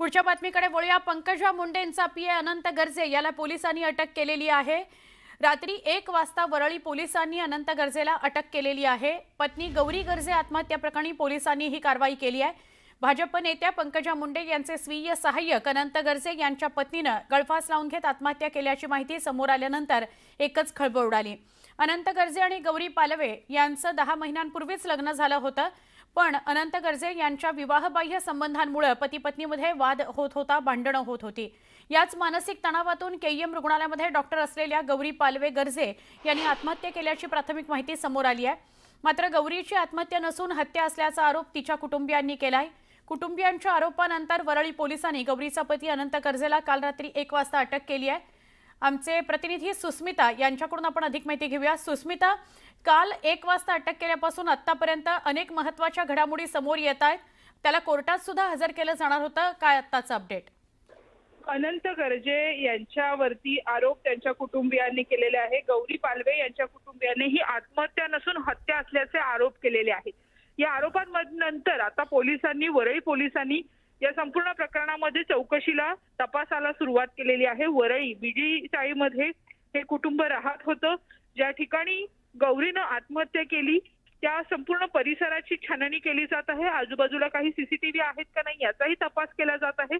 पुढच्या बातमीकडे वळूया. पंकजा मुंडेंचा पीए अनंत गर्जे याला पोलिसांनी अटक केलेली आहे. रात्री एक वाजता वरळी पोलिसांनी अनंत गर्जेला अटक केलेली आहे. पत्नी गौरी गर्जे आत्महत्या प्रकरणी पोलिसांनी ही कारवाई केली आहे. भाजप नेत्या पंकजा मुंडे यांचे स्वीय सहाय्यक अनंत गर्जे यांच्या पत्नीनं गळफास लावून घेत आत्महत्या केल्याची माहिती समोर आल्यानंतर एकच खळबळ उडाली. अनंत गर्जे आणि गौरी पालवे यांचं दहा महिन्यांपूर्वीच लग्न झालं होतं. पण अनंत गर्जे यांच्या विवाहबाह्य संबंधांमुळे पती पत्नीमध्ये वाद होत होता भांडणं होत होती. याच मानसिक तणावातून केईएम रुग्णालयामध्ये डॉक्टर असलेल्या गौरी पालवे गर्जे यांनी आत्महत्या केल्याची प्राथमिक माहिती समोर आली आहे. मात्र गौरीची आत्महत्या नसून हत्या असल्याचा आरोप तिच्या कुटुंबियांनी केलाय. कुटुंबियांच्या आरोपानंतर वरळी पोलिसांनी गौरीचा पती अनंत गर्जेला काल रात्री एक वाजता अटक केली आहे. आमचे प्रतिनिधी सुस्मिता यांच्याकडून आपण अधिक माहिती घेऊया. सुस्मिता काल एक वाजता अटक केल्यापासून आतापर्यंत अनेक महत्त्वाच्या घडामोडी समोर येत आहेत. त्याला कोर्टात सुद्धा हजर केलं जाणार होतं. काय आत्ताचं अपडेट? अनंत गर्जे यांच्यावरती आरोप त्यांच्या कुटुंबियांनी केलेले आहे. गौरी पालवे यांच्या कुटुंबियांनी ही आत्महत्या नसून हत्या असल्याचे आरोप केलेले आहेत. या आरोपांनंतर आता पोलिसांनी वरळी पोलिसांनी या संपूर्ण प्रकरणामध्ये चौकशीला तपासाला सुरुवात केलेली आहे. वरळी बीडी चाळीमध्ये हे कुटुंब राहत होतं. ज्या ठिकाणी गौरीनं आत्महत्या केली त्या संपूर्ण परिसराची छाननी केली जात आहे. आजूबाजूला काही सीसीटीव्ही आहेत का नाही याचाही तपास केला जात आहे.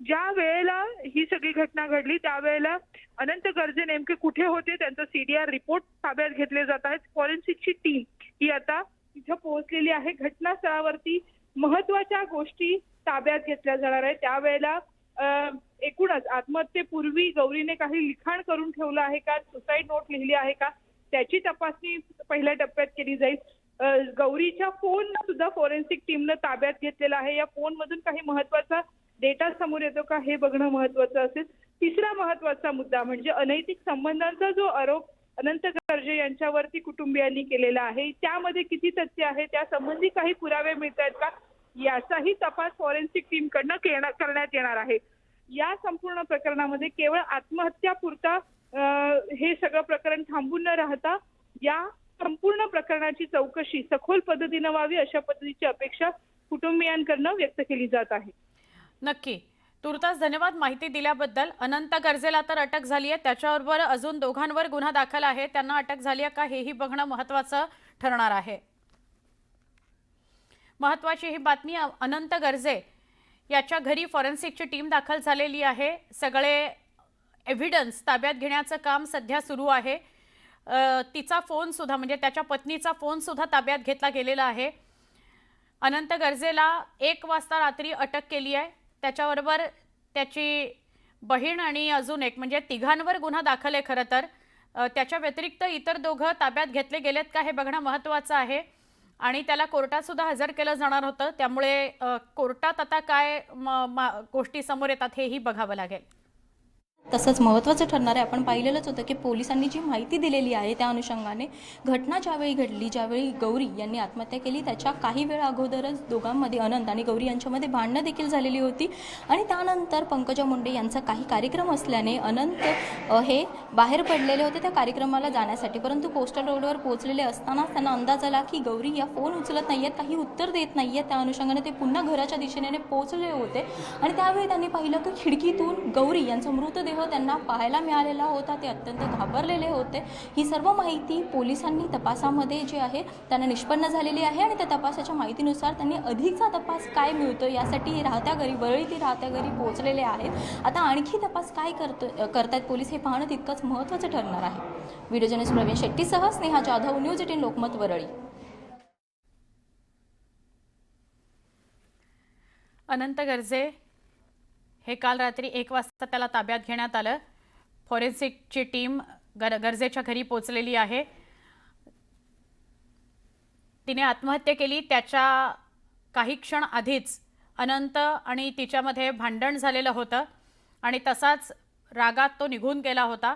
ज्या वेळेला ही सगळी घटना घडली त्यावेळेला अनंत गर्जे नेमके कुठे होते त्यांचा सीडीआर रिपोर्ट ताब्यात घेतले जात आहेत. फॉरेन्सिकची टीम ही आता तिथं पोहोचलेली आहे. घटनास्थळावरती महत्त्वाच्या गोष्टी ताब्यात घेतल्या जाणार आहे. त्यावेळेला एकूणच आत्महत्येपूर्वी गौरीने काही लिखाण करून ठेवलं आहे का? सुसाईड नोट लिहिली आहे का? त्याची तपासणी पहिल्या टप्प्यात केली जाईल. गौरीच्या फोन सुद्धा फॉरेन्सिक टीमनं ताब्यात घेतलेला आहे. या फोन मधून काही महत्त्वाचा डेटा समोर येतो का? हे बघणं महत्वाचं असेल. तिसरा महत्त्वाचा मुद्दा म्हणजे अनैतिक संबंधांचा जो आरोप अनंत गर्जे यांच्यावरती कुटुंबियांनी केलेला आहे त्यामध्ये किती तथ्य आहे? त्या संबंधी काही पुरावे मिळत आहेत का? याचाही तपास फॉरेन्सिक टीमकडनं करण्यात येणार आहे. या संपूर्ण प्रकरणामध्ये केवळ आत्महत्या पुरता हे सगळं प्रकरण थांबून न राहता या संपूर्ण प्रकरणाची चौकशी सखोल पद्धतीनं व्हावी अशा पद्धतीची अपेक्षा कुटुंबियांकडनं व्यक्त केली जात आहे. नक्की. तुर्तास धन्यवाद माहिती दिल्याबद्दल. अनंत गर्जेला तर अटक झाली आहे. त्याच्याबरोबर अजून दोघांवर गुन्हा दाखल आहे. त्यांना अटक झाली आहे का हेही बघणं महत्वाचं ठरणार आहे. महत्वाची ही बातमी अनंत गर्जे याच्या घरी फॉरेन्सिकची टीम दाखल झालेली आहे. सगळे एव्हिडन्स ताब्यात घेण्याचं काम सध्या सुरू आहे. तिचा फोनसुद्धा म्हणजे त्याच्या पत्नीचा फोनसुद्धा ताब्यात घेतला गेलेला आहे. अनंत गर्जेला एक वाजता रात्री अटक केली आहे. त्याच्याबरोबर त्याची बहीण आणि अजून एक म्हणजे तिघांवर गुन्हा दाखल आहे खरं तर. त्याच्या व्यतिरिक्त इतर दोघं ताब्यात घेतले गेलेत का हे बघणं महत्त्वाचं आहे. आणि त्याला कोर्टात सुद्धा हजर केलं जाणार होतं. त्यामुळे कोर्टात आता काय गोष्टी समोर येतात हेही बघावं लागेल. तसंच महत्त्वाचं ठरणार आहे आपण पाहिलेलंच होतं की पोलिसांनी जी माहिती दिलेली आहे त्या अनुषंगाने घटना ज्यावेळी घडली ज्यावेळी गौरी यांनी आत्महत्या केली त्याच्या काही वेळ अगोदरच दोघांमध्ये अनंत आणि गौरी यांच्यामध्ये भांडणं देखील झालेली होती. आणि त्यानंतर पंकजा मुंडे यांचा काही कार्यक्रम असल्याने अनंत हे बाहेर पडलेले होते त्या कार्यक्रमाला जाण्यासाठी. परंतु कोस्टल रोडवर पोहोचलेले असतानाच त्यांना अंदाज आला की गौरी या फोन उचलत नाही आहेत काही उत्तर देत नाही आहेत त्या अनुषंगाने ते पुन्हा घराच्या दिशेने पोहोचले होते. आणि त्यावेळी त्यांनी पाहिलं की खिडकीतून गौरी यांचा मृतदेह त्यांना पाहायला मिळालेला होता ते अत्यंत घाबरलेले होते. ही सर्व माहिती पोलिसांनी तपासामध्ये जे आहे त्यांना निष्पन्न झालेली आहे आणि त्या तपासाच्या माहितीनुसार त्यांनी अधिकचा तपास काय मिळतो यासाठी राहत्या घरी वरळी ती राहत्या घरी पोहोचलेले आहेत. आता आणखी तपास काय करतो करतायत पोलीस हे पाहणं तितकंच महत्त्वाचं ठरणार आहे. व्हिडिओ जर्नलिस्ट प्रवीण शेट्टीसह स्नेहा जाधव न्यूज एटीन लोकमत वरळी. अनंत गर्जे हे काल रात्री एक वाजता त्याला ताब्यात घेण्यात आलं. फॉरेन्सिकची टीम गर गरजेच्या घरी पोचलेली आहे. तिने आत्महत्या केली. त्याच्या काही क्षण आधीच अनंत आणि तिच्यामध्ये भांडण झालेलं होतं आणि तसाच रागात तो निघून गेला होता.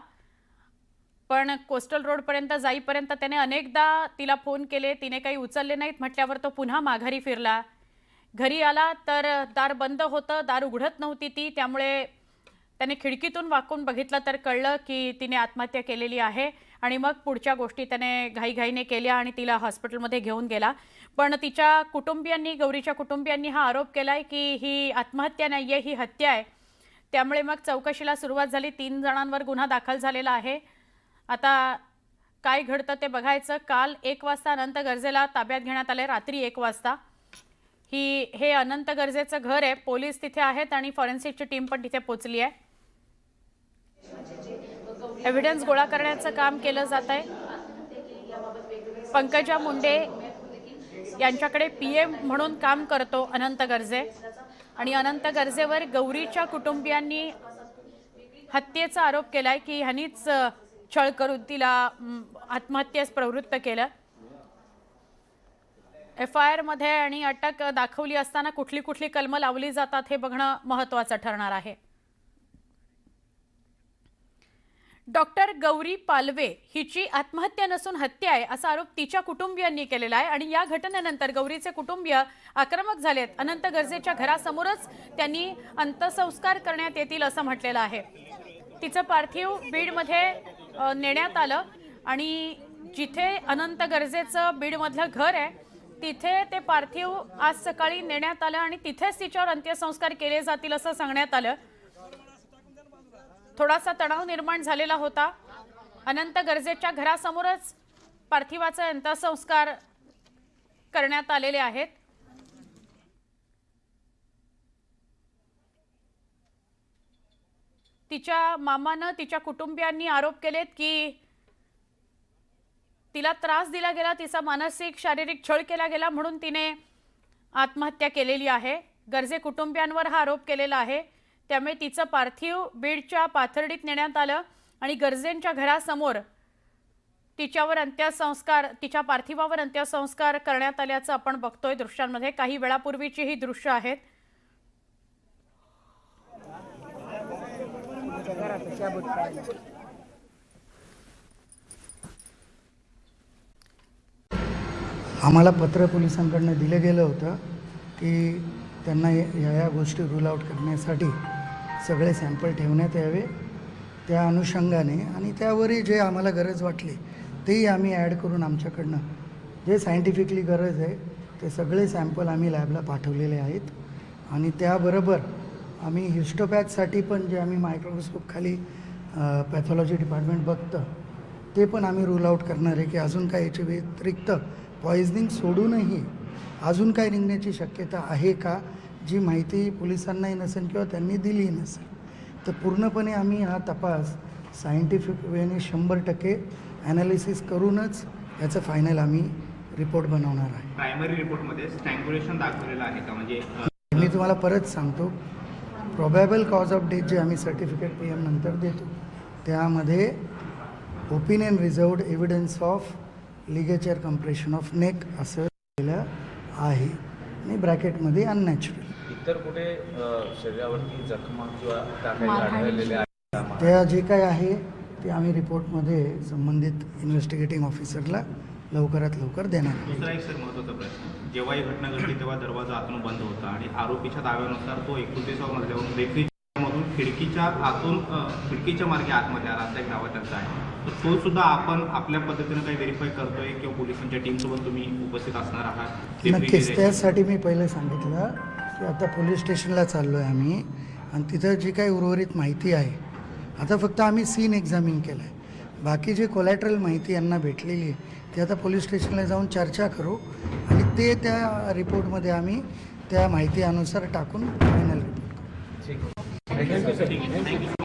पण कोस्टल रोडपर्यंत जाईपर्यंत त्याने अनेकदा तिला फोन केले. तिने काही उचलले नाहीत म्हटल्यावर तो पुन्हा माघारी फिरला. घरी आला तर दार बंद होतं दार उघडत नव्हती ती. त्यामुळे त्याने खिडकीतून वाकून बघितलं तर कळलं की तिने आत्महत्या केलेली आहे आणि मग पुढच्या गोष्टी त्याने घाईघाईने केल्या आणि तिला हॉस्पिटलमध्ये घेऊन गेला. पण तिच्या कुटुंबियांनी गौरीच्या कुटुंबियांनी हा आरोप केलाय की ही आत्महत्या नाही आहे ही हत्या आहे. त्यामुळे मग चौकशीला सुरुवात झाली. तीन जणांवर गुन्हा दाखल झालेला आहे. आता काय घडतं ते बघायचं. काल एक वाजता अनंत गरजेला ताब्यात घेण्यात आले रात्री एक वाजता. ही हे अनंत गरजेचं घर आहे. पोलीस तिथे आहेत आणि फॉरेन्सिकची टीम पण तिथे पोचली आहे. एव्हिडन्स गोळा करण्याचं काम केलं जात आहे. पंकजा मुंडे यांच्याकडे पी एम म्हणून काम करतो अनंत गर्जे. आणि अनंत गरजेवर गौरीच्या कुटुंबियांनी हत्येचा आरोप केला आहे की ह्यांनीच छळ करून तिला आत्महत्येस प्रवृत्त केलं. एफ आय आरमध्ये आणि अटक दाखवली असताना कुठली कुठली कलमं लावली जातात हे बघणं महत्त्वाचं ठरणार आहे. डॉक्टर गौरी पालवे हिची आत्महत्या नसून हत्या आहे असा आरोप तिच्या कुटुंबियांनी केलेला आहे आणि या घटनेनंतर गौरीचे कुटुंबीय आक्रमक झालेत. अनंत गरजेच्या घरासमोरच त्यांनी अंत्यसंस्कार करण्यात येतील असं म्हटलेलं आहे. तिचं पार्थिव बीडमध्ये नेण्यात आलं आणि जिथे अनंत गरजेचं बीडमधलं घर आहे तिथे ते पार्थिव आज सकाळी नेण्यात आलं आणि तिथेच तिच्यावर अंत्यसंस्कार केले जातील असं सांगण्यात आलं. थोडासा तणाव निर्माण झालेला होता. अनंत गरजेच्या घरासमोरच पार्थिवाचे अंत्यसंस्कार करण्यात आलेले आहेत. तिच्या मामानं तिच्या कुटुंबियांनी आरोप केलेत की तिला त्रास दिला गेला तिचा मानसिक शारीरिक छळ केला गेला म्हणून तिने आत्महत्या केलेली आहे. गरजे कुटुंबियांवर हा आरोप केलेला आहे. त्यामुळे तिचं पार्थिव बीडच्या पाथर्डीत नेण्यात आलं आणि गरजेंच्या घरासमोर तिच्यावर अंत्यसंस्कार तिच्या पार्थिवावर अंत्यसंस्कार करण्यात आल्याचं आपण बघतोय दृश्यांमध्ये. काही वेळापूर्वीची ही दृश्य आहेत. आम्हाला पत्र पोलिसांकडनं दिलं गेलं होतं की त्यांना या या गोष्टी रूल आउट करण्यासाठी सगळे सॅम्पल ठेवण्यात यावे. त्या अनुषंगाने आणि त्यावरही जे आम्हाला गरज वाटली तेही आम्ही ॲड करून आमच्याकडनं जे सायंटिफिकली गरज आहे ते सगळे सॅम्पल आम्ही लॅबला पाठवलेले आहेत. आणि त्याबरोबर आम्ही हिस्टोपॅथसाठी पण जे आम्ही मायक्रोस्कोपखाली पॅथॉलॉजी डिपार्टमेंट बघतं ते पण आम्ही रूल आउट करणार आहे की अजून काही याच्या व्यतिरिक्त पॉइझनिंग सोडूनही अजून काय निघण्याची शक्यता आहे का जी माहिती पोलिसांनाही नसेल किंवा त्यांनी दिली नसेल. तर पूर्णपणे आम्ही हा तपास सायंटिफिक वेने शंभर टक्के ॲनालिसिस करूनच याचं फायनल आम्ही रिपोर्ट बनवणार आहे. प्रायमरी रिपोर्टमध्ये स्ट्रँग्युलेशन दाखवलेलं आहे का? म्हणजे मी तुम्हाला परत सांगतो प्रोबॅबल कॉज ऑफ डेथ जे आम्ही सर्टिफिकेट पी एम नंतर देतो त्यामध्ये opinion reserved evidence of ligature compression of neck असं केलं आहे. आणि ब्रॅकेटमध्ये अननॅचरल इतर कुठे शरीरावरती जखमा किंवा त्या जे काय आहे ते आम्ही रिपोर्टमध्ये संबंधित इन्व्हेस्टिगेटिंग ऑफिसरला लवकरात लवकर देणार. दुसरा एक सर महत्त्वाचा प्रश्न. जेव्हा ही घटना घडली तेव्हा दरवाजा आतून बंद होता आणि आरोपीच्या दाव्यानुसार तो एकोणतीसावा मजल्यावरून रेफ्रिजमधून खिडकीच्या आतून खिडकीच्या मार्गे आतमध्ये आला असा एक दावा त्यांचा आहे. तर तो सुद्धा आपण आपल्या पद्धतीनं काही व्हेरीफाय करतोय किंवा पोलिसांच्या टीमसोबत तुम्ही उपस्थित असणार आहात. नक्कीच. त्यासाठी मी पहिले सांगितलं की आता पोलीस स्टेशनला चाललो आहे आम्ही आणि तिथं जी काही उर्वरित माहिती आहे आता फक्त आम्ही सीन एक्झामिन केलं आहे बाकी जे कोलॅटरल माहिती यांना भेटलेली आहे ती आता पोलीस स्टेशनला जाऊन चर्चा करू आणि ते त्या रिपोर्टमध्ये आम्ही त्या माहिती अनुसार टाकून फायनल रिपोर्ट ギギ。